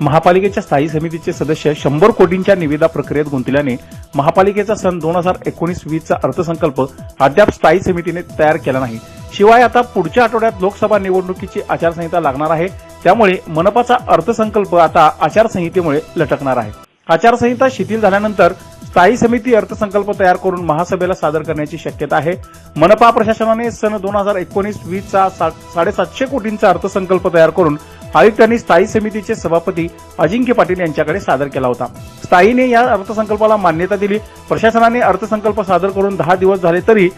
महापालिकेच्या स्थायी समितीचे सदस्य शंभर कोटींच्या निविदा प्रक्रियेत गुंतल्याने महापालिकेचा सन दोन हजार एकोणीस वीसचा अर्थसंकल्प अद्याप स्थायी समितीने तयार केला नाही. शिवाय आता पुढच्या आठवड्यात लोकसभा निवडणुकीची आचारसंहिता लागणार आहे. त्यामुळे मनपाचा अर्थसंकल्प आता आचारसंहितेमुळे लटकणार आहे. आचारसंहिता शिथिल झाल्यानंतर स्थायी समिती अर्थसंकल्प तयार करून महासभेला सादर करण्याची शक्यता आहे. मनपा प्रशासनाने सन दोन हजार एकोणीस वीसचा सा- साडेसातशे कोटींचा अर्थसंकल्प तयार करून आयुक्तांनी स्थायी समितीचे सभापती अजिंक्य पाटील यांच्याकडे सादर केला होता. स्थायीने या अर्थसंकल्पाला मान्यता दिली. प्रशासनाने अर्थसंकल्प सादर करून दहा दिवस झाले तरी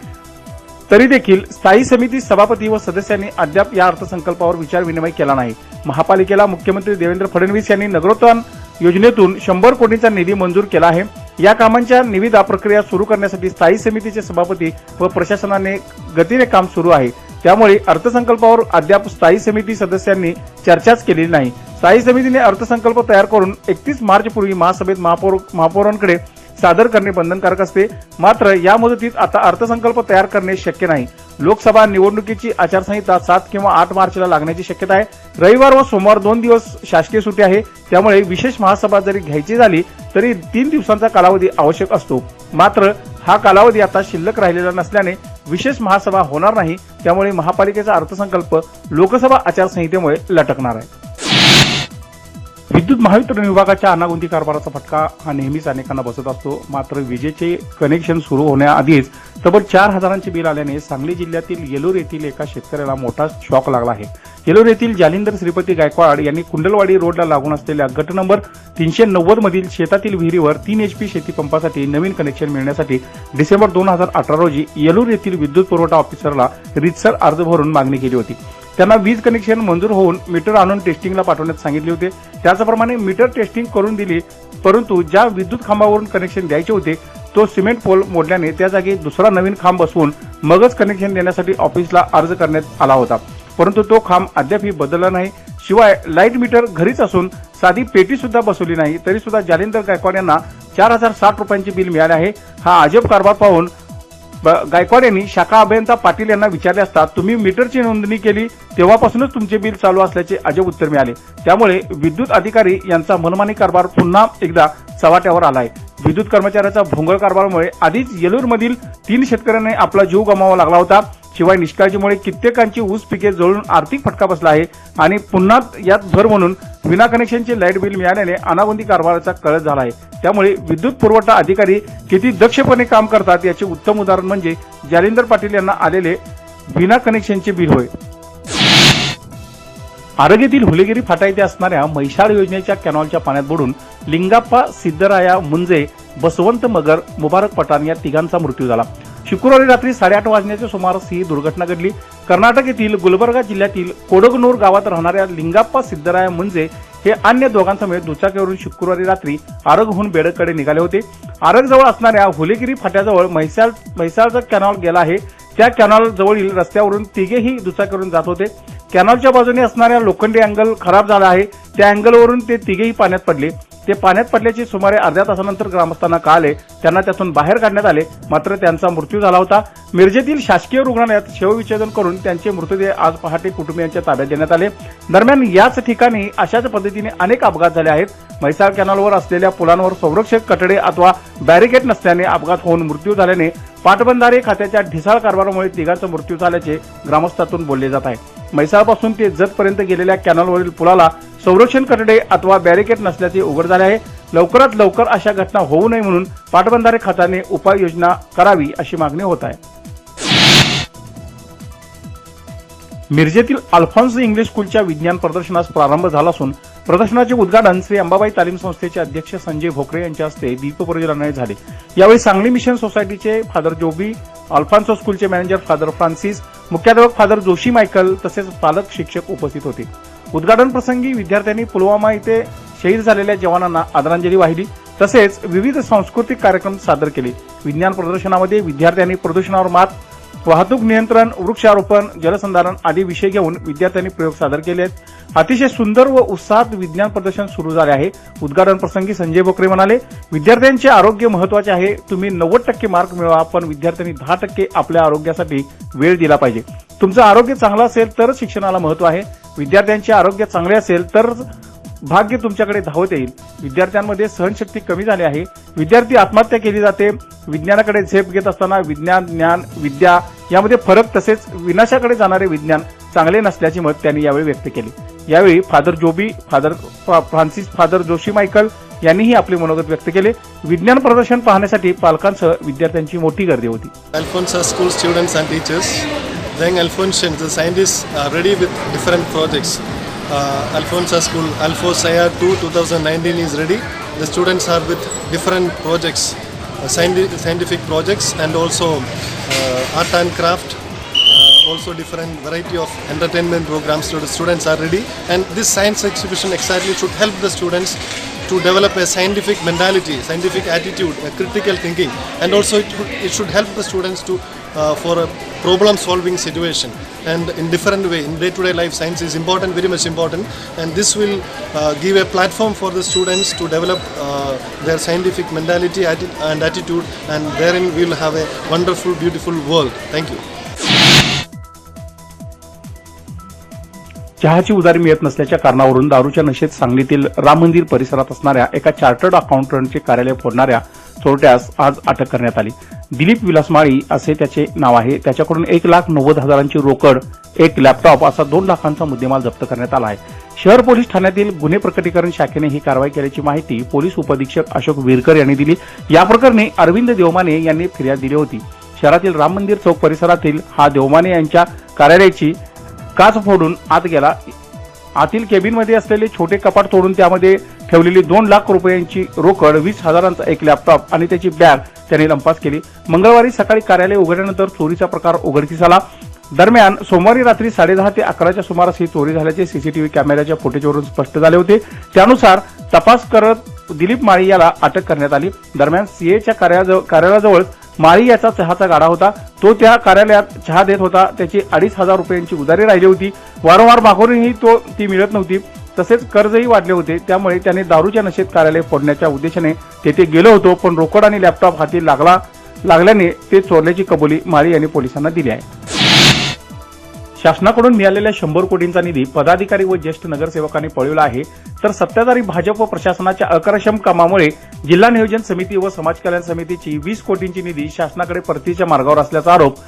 तरी देखील स्थायी समिती सभापती व सदस्यांनी अद्याप या अर्थसंकल्पावर विचार विनिमय केला नाही. महापालिकेला मुख्यमंत्री देवेंद्र फडणवीस यांनी नगरोत्थान योजनेतून शंभर कोटींचा निधी मंजूर केला आहे. या कामांच्या निविदा प्रक्रिया सुरू करण्यासाठी स्थायी समितीचे सभापती व प्रशासनाने गतीने काम सुरू आहे. त्यामुळे अर्थसंकल्पावर अद्याप स्थायी समिती सदस्यांनी चर्चाच केलेली नाही. स्थायी समितीने अर्थसंकल्प तयार करून एकतीस मार्च पूर्वी महासभेत महापौर महापौरांकडे सादर करणे बंधनकारक असते. मात्र या मुदतीत आता अर्थसंकल्प तयार करणे शक्य नाही. लोकसभा निवडणुकीची आचारसंहिता सात किंवा आठ मार्चला लागण्याची शक्यता आहे. रविवार व सोमवार दोन दिवस शासकीय सुट्टी आहे. त्यामुळे विशेष महासभा जरी घ्यायची झाली तरी तीन दिवसांचा कालावधी आवश्यक असतो. मात्र हा कालावधी आता शिल्लक राहिलेला नसल्याने विशेष महासभा होणार नाही त्यामुळे महापालिकेचा अर्थसंकल्प लोकसभा आचारसंहितेमुळे लटकणार आहे. विद्युत महावितरण विभागाच्या अनागोंदी कारभाराचा फटका हा नेहमीच अनेकांना बसत असतो. मात्र विजेचे कनेक्शन सुरू होण्याआधीच तब्बल चार हजारांचे बिल आल्याने सांगली जिल्ह्यातील येलूर येथील एका शेतकऱ्याला मोठा शॉक लागला आहे. येलूर येथील जालिंदर श्रीपती गायकवाड यांनी कुंडलवाडी रोडला लागून असलेल्या गट नंबर तीनशे नव्वद मधील शेतातील विहिरीवर तीन एचपी शेती पंपासाठी नवीन कनेक्शन मिळण्यासाठी डिसेंबर दोन हजार अठरा रोजी येलूर येथील विद्युत पुरवठा ऑफिसरला रितसर अर्ज भरून मागणी केली होती. त्यांना वीज कनेक्शन मंजूर होऊन मीटर आणून टेस्टिंगला पाठवण्यात सांगितले होते. त्याचप्रमाणे मीटर टेस्टिंग करून दिली परंतु ज्या विद्युत खांबावरून कनेक्शन द्यायचे होते तो सिमेंट पोल मोडल्याने त्या जागी दुसरा नवीन खांब बसवून मगच कनेक्शन देण्यासाठी ऑफिसला अर्ज करण्यात आला होता. परंतु तो खांब अद्यापही बदलला नाही. शिवाय लाइट मीटर घरीच असून साधी पेटी सुद्धा बसवली नाही. तरी सुद्धा जालिंदर गायकवाड यांना चार हजार साठ रुपयांचे बिल मिळाले आहे. हा अजब कारभार पाहून गायकवाड यांनी शाखा अभियंता पाटील यांना विचारले असता तुम्ही मीटरची नोंदणी केली तेव्हापासूनच तुमचे बिल चालू असल्याचे अजब उत्तर मिळाले. त्यामुळे विद्युत अधिकारी यांचा मनमानी कारभार पुन्हा एकदा चव्हाट्यावर आला आहे विद्युत कर्मचाऱ्याचा भोंगळ कारभारामुळे आधीच येलूरमधील तीन शेतकऱ्यांनी आपला जीव गमावा लागला होता. शिवाय निष्काळजीमुळे कित्येकांची ऊस पिके जळून आर्थिक फटका बसला आहे आणि पुन्हा यात भर म्हणून विना कनेक्शनचे लाइट बिल मिळाल्याने अनाबंदी कारभाराचा कळत झाला आहे. त्यामुळे विद्युत पुरवठा अधिकारी किती दक्षपणे काम करतात याचे उत्तम उदाहरण म्हणजे जालिंदर पाटील यांना आलेले विना कनेक्शनचे बिल होय. आरोग्यातील हुलेगिरी फाटा येथे असणाऱ्या म्हैसाळ योजनेच्या कॅनॉलच्या पाण्यात बुडून लिंगाप्पा सिद्धराया मुंजे बसवंत मगर मुबारक पठाण या तिघांचा मृत्यू झाला. शुक्रवारी रात्री साडेआठ वाजण्याच्या सुमारास ही दुर्घटना घडली. कर्नाटक येथील गुलबर्गा जिल्ह्यातील कोडगनूर गावात राहणाऱ्या लिंगाप्पा सिद्धराया म्हणजे हे अन्य दोघांसमवेत दुचाकीवरून शुक्रवारी रात्री आरगहून बेडकडे निघाले होते. आरगजवळ असणाऱ्या हुलेगिरी फाट्याजवळ म्हैसाळ म्हैसाळचा कॅनॉल गेला आहे. त्या कॅनॉल जवळील रस्त्यावरून तिघेही दुचाकीवरून जात होते. कॅनॉलच्या बाजूने असणाऱ्या लोखंडी अँगल खराब झाला आहे. त्या अँगलवरून ते तिघेही पाण्यात पडले. ते पाण्यात पडल्याचे सुमारे अर्ध्या तासानंतर ग्रामस्थांना कळाले. त्यांना त्यातून बाहेर काढण्यात आले. मात्र त्यांचा मृत्यू झाला होता. मिरजेतील शासकीय रुग्णालयात शवविच्छेदन करून त्यांचे मृतदेह आज पहाटे कुटुंबियांच्या ताब्यात देण्यात आले. दरम्यान याच ठिकाणी अशाच पद्धतीने अनेक अपघात झाले आहेत. म्हैसाळ कॅनॉलवर असलेल्या पुलांवर संरक्षक कटडे अथवा बॅरिकेड नसल्याने अपघात होऊन मृत्यू झाल्याने पाटबंधारे खात्याच्या ढिसाळ कारभारामुळे तिघांचा मृत्यू झाल्याचे ग्रामस्थातून बोलले जात आहे. म्हैसाळपासून ते जतपर्यंत गेलेल्या कॅनॉलवरील पुलाला संरक्षण कटडे अथवा बॅरिकेड नसल्याचे उघड झाले आहे. लवकरात लवकर अशा घटना होऊ नये म्हणून पाटबंधारे खात्याने उपाययोजना करावी अशी मागणी होत आहे. मिरजेतील अल्फॉन्स इंग्लिश स्कूलच्या विज्ञान प्रदर्शनास प्रारंभ झाला असून प्रदर्शनाचे उद्घाटन श्री अंबाबाई तालीम संस्थेचे अध्यक्ष संजय भोकरे यांच्या हस्ते दीपप्रज्वलनाने झाले. यावेळी सांगली मिशन सोसायटीचे फादर जोबी अल्फान्सो स्कूलचे मॅनेजर फादर फ्रान्सिस मुख्याध्यापक फादर जोशी मायकल तसेच पालक शिक्षक उपस्थित होते. उद्घाटन प्रसंगी विद्यार्थ्यांनी पुलवामा इथे शहीद झालेल्या जवानांना आदरांजली वाहिली. तसेच विविध सांस्कृतिक कार्यक्रम सादर केले. विज्ञान प्रदर्शनामध्ये विद्यार्थ्यांनी प्रदूषणावर मात वाहतूक नियंत्रण वृक्षारोपण जलसंधारण आदी विषय घेऊन विद्यार्थ्यांनी प्रयोग सादर केले आहेत अतिशय सुंदर व उत्साहात विज्ञान प्रदर्शन सुरू झाले आहे. उद्घाटन प्रसंगी संजय बोकरे म्हणाले विद्यार्थ्यांचे आरोग्य महत्त्वाचे आहे. तुम्ही नव्वद टक्के मार्क मिळवा पण विद्यार्थ्यांनी दहा टक्के आपल्या आरोग्यासाठी वेळ दिला पाहिजे. तुमचं आरोग्य चांगलं असेल तरच शिक्षणाला महत्त्व आहे. विद्यार्थ्यांचे आरोग्य चांगले असेल तर भाग्य तुमच्याकडे धावत येईल. विद्यार्थ्यांमध्ये सहनशक्ती कमी झाली आहे. विद्यार्थी आत्महत्या केली जाते. विज्ञानाकडे झेप घेत असताना विज्ञान ज्ञान विद्या यामध्ये फरक तसेच विनाशाकडे जाणारे विज्ञान चांगले नसल्याचे मत त्यांनी यावेळी व्यक्त केले. यावेळी father Joby father Francis father Joshi Michael यांनीही आपले मनोगत व्यक्त केले. विज्ञान प्रदर्शन पाहण्यासाठी पालकांसह विद्यार्थ्यांची मोठी गर्दी होती. Alfonso school students and teachers. Young Alphonsians, the scientists are ready with different projects. Uh, Alfonso School Alpha Saya 2 2019 is ready. The students are with different projects, uh, scientific projects and also uh, art and craft. Uh, also different variety of entertainment programs so the students are ready and this science exhibition exactly should help the students to develop a scientific mentality scientific attitude a critical thinking and also it, it should help the students to uh, for a problem solving situation and in different way in day to day life science is important very much important and this will uh, give a platform for the students to develop uh, their scientific mentality atti- and attitude and therein we will have a wonderful beautiful world thank you चहाची उधारी मिळत नसल्याच्या कारणावरून दारूच्या नशेत सांगलीतील राम मंदिर परिसरात असणाऱ्या एका चार्टर्ड अकाउंटंटचे कार्यालय फोडणाऱ्या चोरट्यास आज अटक करण्यात आली दिलीप विलास माळी असे त्याचे नाव आहे. त्याच्याकडून एक लाख नव्वद हजारांची रोकड एक लॅपटॉप असा दोन लाखांचा मुद्देमाल जप्त करण्यात आला आहे. शहर पोलीस ठाण्यातील गुन्हे प्रकटीकरण शाखेने ही कारवाई केल्याची माहिती पोलीस उपअधीक्षक अशोक विरकर यांनी दिली. या प्रकरणी अरविंद देवमाने यांनी फिर्याद दिली होती. शहरातील राम मंदिर चौक परिसरातील हा देवमाने यांच्या कार्यालयाची काच फोडून आत गेला. आतील केबिनमध्ये असलेले छोटे कपाट तोडून त्यामध्ये ठेवलेली दोन लाख रुपयांची रोकड वीस हजारांचा एक लॅपटॉप आणि त्याची बॅग त्यांनी लंपास केली. मंगळवारी सकाळी कार्यालय उघडल्यानंतर चोरीचा प्रकार उघडकीस आला. दरम्यान सोमवारी रात्री साडेदहा ते अकराच्या सुमारास ही चोरी झाल्याचे सीसीटीव्ही कॅमेऱ्याच्या फुटेजवरून स्पष्ट झाले होते. त्यानुसार तपास करत दिलीप माळी याला अटक करण्यात आली. दरम्यान सीएच्या कार्यालयाजवळ माळी याचा चहाचा गाडा होता. तो त्या कार्यालयात चहा देत होता. त्याची अडीच हजार रुपयांची उधारी राहिली होती. वारंवार मागूनही तो ती मिळत नव्हती. तसेच कर्जही वाढले होते. त्यामुळे त्याने दारूच्या नशेत कार्यालय फोडण्याच्या उद्देशाने तेथे गेलो होतो. पण रोकड आणि लॅपटॉप हाती लागला लागल्याने ते चोरल्याची कबुली माळी यांनी पोलिसांना दिली आहे. शासनाकडून मिळालेल्या शंभर कोटींचा निधी पदाधिकारी व ज्येष्ठ नगरसेवकांनी पळविला आहे. तर सत्ताधारी भाजप व प्रशासनाच्या अकार्यक्षम कामामुळे जिल्हा नियोजन समिती व समाज कल्याण समितीची वीस कोटींची निधी शासनाकडे परतीच्या मार्गावर असल्याचा आरोप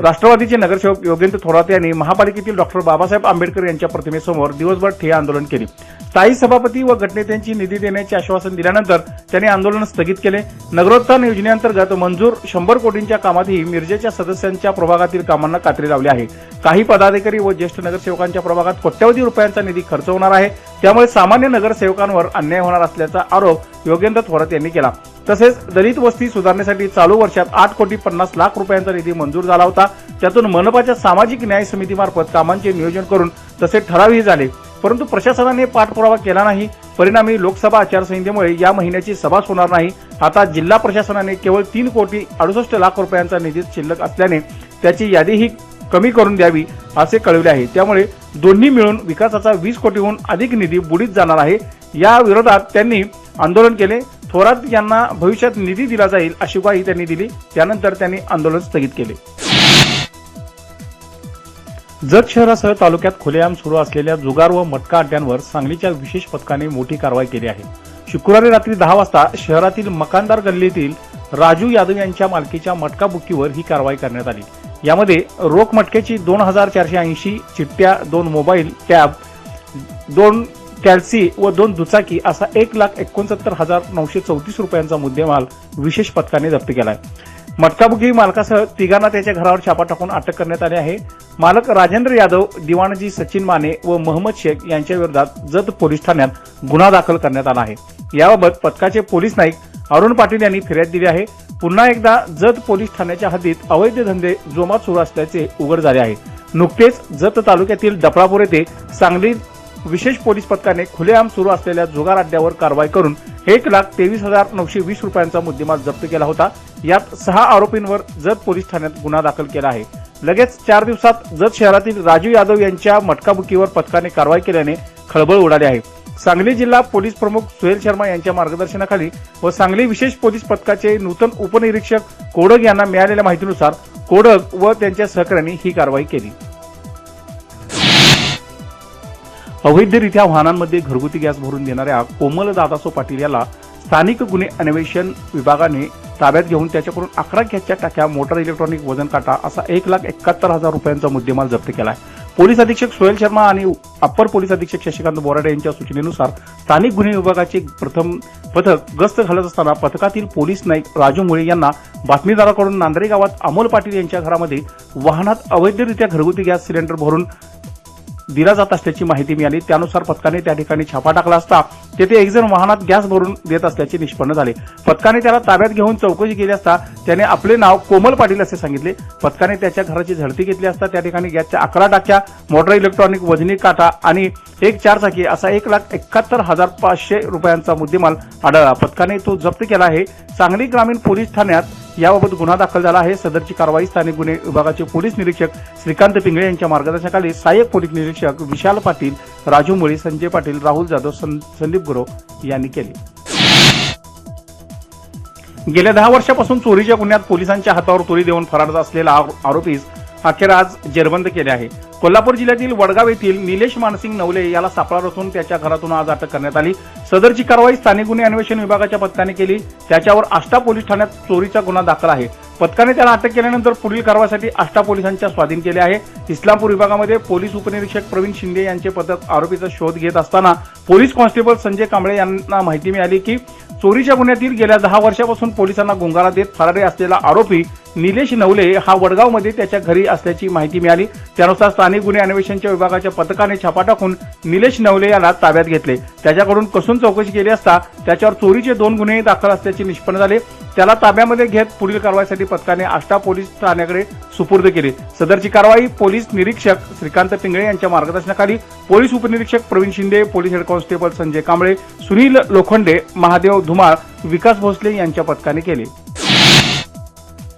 राष्ट्रवादीचे नगरसेवक योगेंद्र थोरात यांनी महापालिकेतील डॉक्टर बाबासाहेब आंबेडकर यांच्या प्रतिमेसमोर दिवसभर ठिय्या आंदोलन केले. स्थायी सभापती व गटनेत्यांची निधी देण्याचे आश्वासन दिल्यानंतर त्यांनी आंदोलन स्थगित केले. नगरोत्थान योजनेअंतर्गत मंजूर शंभर कोटींच्या कामातही मिरजेच्या सदस्यांच्या प्रभागातील कामांना कात्री लावली आहे. काही पदाधिकारी व ज्येष्ठ नगरसेवकांच्या प्रभागात कोट्यवधी रुपयांचा निधी खर्च होणार आहे. त्यामुळे सामान्य नगरसेवकांवर अन्याय होणार असल्याचा आरोप योगेंद्र थोरात यांनी केला. तसेच दलित वस्ती सुधारण्यासाठी चालू वर्षात आठ कोटी पन्नास लाख रुपयांचा निधी मंजूर झाला होता. त्यातून मनपाच्या सामाजिक न्याय समितीमार्फत कामांचे नियोजन करून तसे ठरावही झाले. परंतु प्रशासनाने पाठपुरावा केला नाही. परिणामी लोकसभा आचारसंहितेमुळे या महिन्याची सभाच होणार नाही. आता जिल्हा प्रशासनाने केवळ तीन कोटी अडुसष्ट लाख रुपयांचा निधी शिल्लक असल्याने त्याची यादीही कमी करून द्यावी असे कळविले आहे. त्यामुळे दोन्ही मिळून विकासाचा वीस कोटीहून अधिक निधी बुडीत जाणार आहे. या विरोधात त्यांनी आंदोलन केले. थोरात यांना भविष्यात निधी दिला जाईल अशी ग्वाही त्यांनी दिली. त्यानंतर त्यांनी आंदोलन स्थगित केले. जत शहरासह तालुक्यात खुलेआम सुरू असलेल्या जुगार व मटका अड्ड्यांवर सांगलीच्या विशेष पथकाने मोठी कारवाई केली आहे. शुक्रवारी रात्री दहा वाजता शहरातील मकानदार गल्लीतील राजू यादव यांच्या मालकीच्या मटका बुकीवर ही कारवाई करण्यात आली. यामध्ये रोख मटक्याची दोन हजार चारशे ऐंशी चिठ्ठ्या दोन मोबाईल टॅब दोन कॅल्सी व दोन दुचाकी असा एक लाख एकोणसत्तर हजार नऊशे चौतीस रुपयांचा मुद्देमाल विशेष पथकाने जप्त केला आहे. मटकाबुगी मालकासह तिघांना त्याच्या घरावर छापा टाकून अटक करण्यात आली आहे. मालक राजेंद्र यादव दिवाणजी सचिन माने व मोहम्मद शेख यांच्या विरोधात जत पोलीस ठाण्यात गुन्हा दाखल करण्यात आला आहे. याबाबत पथकाचे पोलीस नाईक अरुण पाटील यांनी फिर्याद दिली आहे. पुन्हा एकदा जत पोलीस ठाण्याच्या हद्दीत अवैध धंदे जोमात सुरू असल्याचे उघड झाले आहे. नुकतेच जत तालुक्यातील डफळापूर येथे सांगली विशेष पोलीस पथकाने खुलेआम सुरू असलेल्या जुगार अड्ड्यावर कारवाई करून एक लाख तेवीस हजार नऊशे वीस रुपयांचा मुद्देमाल जप्त केला होता. यात सहा आरोपींवर जत पोलीस ठाण्यात गुन्हा दाखल केला आहे. लगेच चार दिवसात जत शहरातील राजू यादव यांच्या मटकाबुकीवर पथकाने कारवाई केल्याने खळबळ उडाली आहे. सांगली जिल्हा पोलीस प्रमुख सुहेल शर्मा यांच्या मार्गदर्शनाखाली व सांगली विशेष पोलीस पथकाचे नूतन उपनिरीक्षक कोडग यांना मिळालेल्या माहितीनुसार कोडग व त्यांच्या सहकाऱ्यांनी ही कारवाई केली. अवैधरित्या वाहनांमध्ये घरगुती गॅस भरून देणाऱ्या कोमल दादासो पाटील याला स्थानिक गुन्हे अन्वेषण विभागाने ताब्यात घेऊन त्याच्याकडून अकरा गॅसच्या टाक्या मोटार इलेक्ट्रॉनिक वजन काटा असा एक लाख एकाहत्तर हजार रुपयांचा मुद्देमाल जप्त केला आहे पोलीस अधीक्षक सोहेल शर्मा आणि अप्पर पोलीस अधीक्षक शशिकांत बोराडे यांच्या सूचनेनुसार स्थानिक गुन्हे विभागाचे प्रथम पथक गस्त घालत असताना पथकातील पोलीस नाईक राजू मुळे यांना बातमीदाराकडून नांदरे गावात अमोल पाटील यांच्या घरामध्ये वाहनात अवैधरित्या घरगुती गॅस सिलेंडर भरून दिला जात असल्याची माहिती मिळाली. त्यानुसार पथकाने त्या ठिकाणी छापा टाकला असता तेथे एक जण वाहनात गॅस भरून देत असल्याचे निष्पन्न झाले. पथकाने त्याला ताब्यात घेऊन चौकशी केली असता त्याने आपले नाव कोमल पाटील असे सांगितले. पथकाने त्याच्या घराची झडती घेतली असता त्या ठिकाणी गॅसच्या अकरा टाक्या मोटर इलेक्ट्रॉनिक वजनी काटा आणि एक चारचाकी असा एक लाख एकाहत्तर हजार पाचशे रुपयांचा मुद्देमाल आढळला. पथकाने तो जप्त केला आहे. सांगली ग्रामीण पोलीस ठाण्यात याबाबत गुन्हा दाखल झाला आहे. सदरची कारवाई स्थानिक गुन्हे विभागाचे पोलीस निरीक्षक श्रीकांत पिंगळे यांच्या मार्गदर्शनाखाली सहाय्यक पोलीस निरीक्षक विशाल पाटील राजू मुळे संजय पाटील राहुल जाधव संदीप गुरव यांनी केली. गेल्या दहा वर्षापासून चोरीच्या गुन्ह्यात पोलिसांच्या हातावर तोरी देऊन फरार असलेला आरोपीस अखेर आज जेरबंद केले आहे. कोल्हापूर जिल्ह्यातील वडगाव येथील निलेश मानसिंग नवले याला सापळा रचून त्याच्या घरातून आज अटक करण्यात आली. सदरची कारवाई स्थानिक गुन्हे अन्वेषण विभागाच्या पथकाने केली. त्याच्यावर आष्टा पोलीस ठाण्यात चोरीचा गुन्हा दाखल आहे. पथकाने त्याला अटक केल्यानंतर पुढील कारवाईसाठी आष्टा पोलिसांच्या स्वाधीन केले आहे. इस्लामपूर विभागामध्ये पोलीस उपनिरीक्षक प्रवीण शिंदे यांचे पथक आरोपीचा शोध घेत असताना पोलीस कॉन्स्टेबल संजय कांबळे यांना माहिती मिळाली की चोरीच्या गुन्ह्यातील गेल्या दहा वर्षापासून पोलिसांना गुंगारा देत फरारी असलेला आरोपी निलेश नवले हा वडगावमध्ये त्याच्या घरी असल्याची माहिती मिळाली. त्यानुसार स्थानिक गुन्हे अन्वेषणच्या विभागाच्या पथकाने छापा टाकून निलेश नवले याला ताब्यात घेतले. त्याच्याकडून कसून चौकशी केली असता त्याच्यावर चोरीचे दोन गुन्हे दाखल असल्याचे निष्पन्न झाले. त्याला ताब्यामध्ये घेत पुढील कारवाईसाठी पथकाने आष्टा पोलीस ठाण्याकडे सुपूर्द केली. सदरची कारवाई पोलीस निरीक्षक श्रीकांत पिंगळे यांच्या मार्गदर्शनाखाली पोलीस उपनिरीक्षक Pravin Shinde police head constable Sanjay Kamble Sunil Lokhande Mahadev Dhumal Vikas Bhosale यांच्या पथकाने केली.